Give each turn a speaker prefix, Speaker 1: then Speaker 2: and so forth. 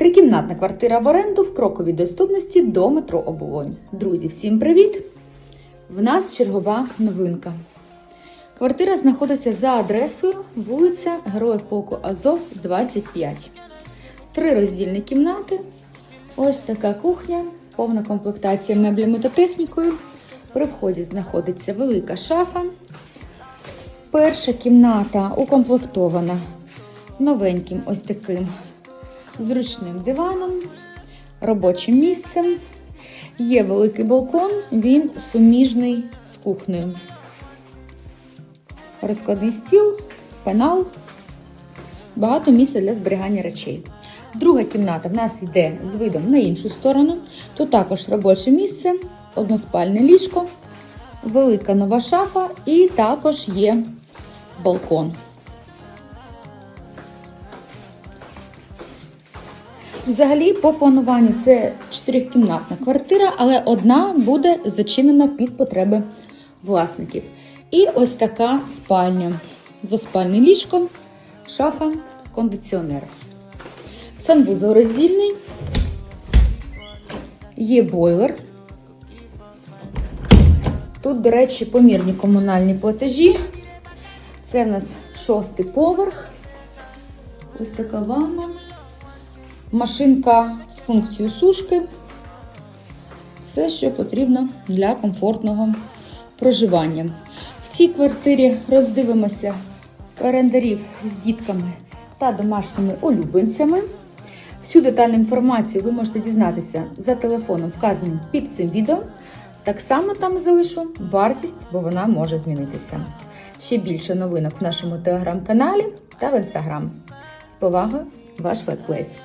Speaker 1: Трикімнатна квартира в оренду в кроковій доступності до метро Оболонь. Друзі, всім привіт! В нас чергова новинка. Квартира знаходиться за адресою вулиця Героїв Полку Азов, 25. Три роздільні кімнати. Ось така кухня, повна комплектація меблями та технікою. При вході знаходиться велика шафа. Перша кімната укомплектована новеньким ось таким зручним диваном, робочим місцем. Є великий балкон, він суміжний з кухнею. Розкладний стіл, пенал, багато місця для зберігання речей. Друга кімната в нас йде з видом на іншу сторону. Тут також робоче місце, односпальне ліжко, велика нова шафа і також є балкон. Взагалі, по плануванню це чотирикімнатна квартира, але одна буде зачинена під потреби власників. І ось така спальня. Двоспальне ліжко, шафа, кондиціонер. Санвузол роздільний. Є бойлер. Тут, до речі, помірні комунальні платежі. Це в нас шостий поверх. Ось така ванна. Машинка з функцією сушки. Все, що потрібно для комфортного проживання. В цій квартирі роздивимося орендарів з дітками та домашніми улюбленцями. Всю детальну інформацію ви можете дізнатися за телефоном, вказаним під цим відео. Так само там залишу вартість, бо вона може змінитися. Ще більше новинок в нашому телеграм-каналі та в інстаграм. З повагою, ваш Фетплейс.